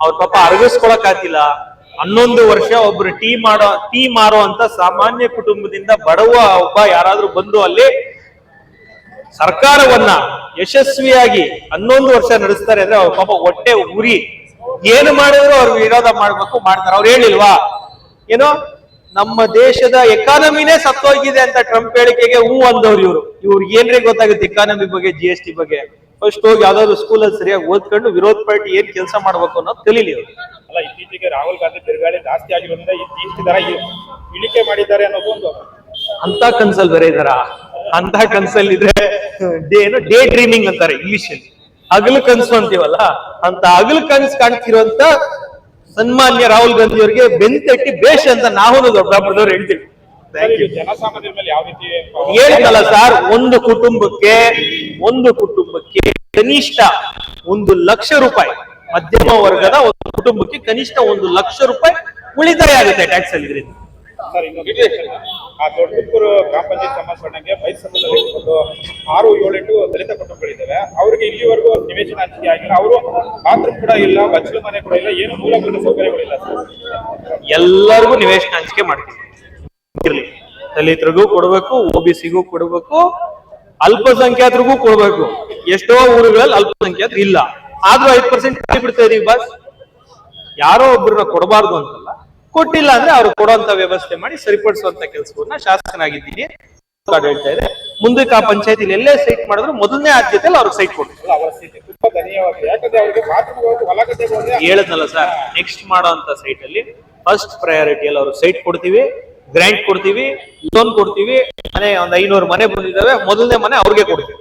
ಅವ್ರ ಪಾಪ ಅರಗಿಸ್ಕೊಳಕ್ ಆಗ್ತಿಲ್ಲ ಹನ್ನೊಂದು ವರ್ಷ ಒಬ್ರು ಟೀ ಮಾಡೋ, ಟೀ ಮಾರೋ ಅಂತ ಸಾಮಾನ್ಯ ಕುಟುಂಬದಿಂದ ಬಡವ ಒಬ್ಬ ಯಾರಾದ್ರೂ ಬಂದು ಅಲ್ಲಿ ಸರ್ಕಾರವನ್ನ ಯಶಸ್ವಿಯಾಗಿ ಹನ್ನೊಂದು ವರ್ಷ ನಡೆಸ್ತಾರೆ ಅಂದ್ರೆ ಅವ್ರ ಪಾಪ ಹೊಟ್ಟೆ ಉರಿ. ಏನು ಮಾಡಿದ್ರು ಅವ್ರು ವಿರೋಧ ಮಾಡ್ಬೇಕು, ಮಾಡ್ತಾರೆ. ಅವ್ರು ಹೇಳಿಲ್ವಾ? ಏನೋ ನಮ್ಮ ದೇಶದ ಎಕಾನಮಿನೇ ಸತ್ತೋಗಿದೆ ಅಂತ ಟ್ರಂಪ್ ಹೇಳಿಕೆಗೆ ಹೂ ಅಂದವ್ರು ಇವ್ರು. ಇವ್ರಿಗೆ ಏನ್ರಿ ಗೊತ್ತಾಗುತ್ತೆ ಎಕಾನಮಿ ಬಗ್ಗೆ ಜಿ ಎಸ್ ಟಿ ಬಗ್ಗೆ? ಫಸ್ಟ್ ಹೋಗಿ ಯಾವ್ದಾದ್ರು ಸ್ಕೂಲ್ ಅಲ್ಲಿ ಸರಿಯಾಗಿ ಓದ್ಕೊಂಡು ವಿರೋಧ ಪಾರ್ಟಿ ಏನ್ ಕೆಲಸ ಮಾಡ್ಬೇಕು ಅನ್ನೋದು ಕಲೀಲಿ ಅವ್ರು. ಅಲ್ಲ ಇತ್ತೀಚೆಗೆ ರಾಹುಲ್ ಗಾಂಧಿ ತಿರುಗಾಡಿ ಜಾಸ್ತಿ ಆಗಿರೋದ್ರಿಂದ ದರ ಇಳಿಕೆ ಮಾಡಿದ್ದಾರೆ ಅನ್ನೋದು ಒಂದು ಅಂತ ಕನ್ಸಲ್ ಬೇರೆ ಇದಾರ ಅಂತ ಕನ್ಸಲ್ ಇದ್ರೆ ಡೇ ಏನು ಡೇ ಡ್ರೀಮಿಂಗ್ ಅಂತಾರೆ ಇಂಗ್ಲಿಷ್ ಅಲ್ಲಿ ಹಗಲು ಕನ್ಸು ಅಂತೀವಲ್ಲ? ಅಂತ ಹಗಲು ಕನ್ಸು ಕಾಣ್ತಿರುವಂತ ಸನ್ಮಾನ್ಯ ರಾಹುಲ್ ಗಾಂಧಿ ಅವರಿಗೆ ಬೆಂತಟ್ಟಿ ಬೇಷ್ ಅಂತ ನಾವು ದೊಡ್ಡಬಳ್ಳಾಪುರದವ್ರು ಹೇಳ್ತೀವಿ ಹೇಳಿದಲ್ಲ ಸರ್ ಒಂದು ಕುಟುಂಬಕ್ಕೆ ಒಂದು ಕುಟುಂಬಕ್ಕೆ ಕನಿಷ್ಠ ಒಂದು ಲಕ್ಷ ರೂಪಾಯಿ ಮಧ್ಯಮ ವರ್ಗದ ಒಂದು ಕುಟುಂಬಕ್ಕೆ ಕನಿಷ್ಠ ಒಂದು ಲಕ್ಷ ರೂಪಾಯಿ ಉಳಿತಾಯ ಆಗುತ್ತೆ ಟ್ಯಾಕ್ಸ್ ಅಲ್ಲಿ ಇದರಿಂದ. ಸರ್ ಇನ್ನೊಂದು. ಆ ದೊಡ್ಡಪುರ ಗ್ರಾಮ ಪಂಚಾಯತ್ ಒಂದು ಆರು ಏಳೆಂಟು ದಲಿತ ಕುಟುಂಬಗಳಿದ್ದಾವೆ. ಅವರಿಗೆ ಇಲ್ಲಿವರೆಗೂ ನಿವೇಶನ ಹಂಚಿಕೆ ಆಗಿಲ್ಲ. ಅವರು ಬಾತ್ರೂಮ್ ಕೂಡ ಇಲ್ಲ ಬಚ್ಚಲು ಮನೆ ಕೂಡ ಇಲ್ಲ ಏನು ಮೂಲಭೂತ ಸೌಕರ್ಯಗಳಿಲ್ಲ ಸರ್. ಎಲ್ಲರಿಗೂ ನಿವೇಶನ ಹಂಚಿಕೆ ಮಾಡ್ತೀವಿ. ಇರ್ಲಿ. ದಲಿತರಿಗೂ ಕೊಡಬೇಕು ಒಬಿಸಿಗೂ ಕೊಡಬೇಕು ಅಲ್ಪಸಂಖ್ಯಾತರಿಗೂ ಕೊಡಬೇಕು. ಎಷ್ಟೋ ಊರುಗಳಲ್ಲಿ ಅಲ್ಪಸಂಖ್ಯಾತರು ಇಲ್ಲ. ಆದ್ರೂ ಐದು ಪರ್ಸೆಂಟ್ ಕಟ್ಟಿ ಬಿಡ್ತಾ ಇದೀವಿ ಬಸ್ ಯಾರೋ ಒಬ್ಬರನ್ನ ಕೊಡಬಾರ್ದು ಅಂತಲ್ಲ. ಕೊಟ್ಟಿಲ್ಲ ಅಂದ್ರೆ ಅವ್ರು ಕೊಡುವಂತ ವ್ಯವಸ್ಥೆ ಮಾಡಿ ಸರಿಪಡಿಸುವಂತ ಕೆಲಸವನ್ನ ಶಾಸಕನಾಗಿದ್ದೀನಿ ಹೇಳ್ತಾ ಇದೆ. ಮುಂದಕ್ಕೆ ಆ ಪಂಚಾಯತಿ ಎಲ್ಲೇ ಸೈಟ್ ಮಾಡಿದ್ರು ಮೊದಲನೇ ಆದ್ಯತೆಯಲ್ಲಿ ಅವ್ರಿಗೆ ಸೈಟ್ ಕೊಡ್ತೀವಿ. ಹೇಳದ್ನಲ್ಲ ಸರ್ ನೆಕ್ಸ್ಟ್ ಮಾಡುವಂತ ಸೈಟ್ ಅಲ್ಲಿ ಫಸ್ಟ್ ಪ್ರಯಾರಿಟಿಯಲ್ಲಿ ಅವ್ರಿಗೆ ಸೈಟ್ ಕೊಡ್ತೀವಿ. ಗ್ರಾಂಟ್ ಕೊಡ್ತೀವಿ ಲೋನ್ ಕೊಡ್ತೀವಿ ಮನೆ ಒಂದ್ ಐನೂರು ಮನೆ ಬಂದಿದ್ದಾವೆ ಮೊದಲನೇ ಮನೆ ಅವ್ರಿಗೆ ಕೊಡ್ತೀವಿ.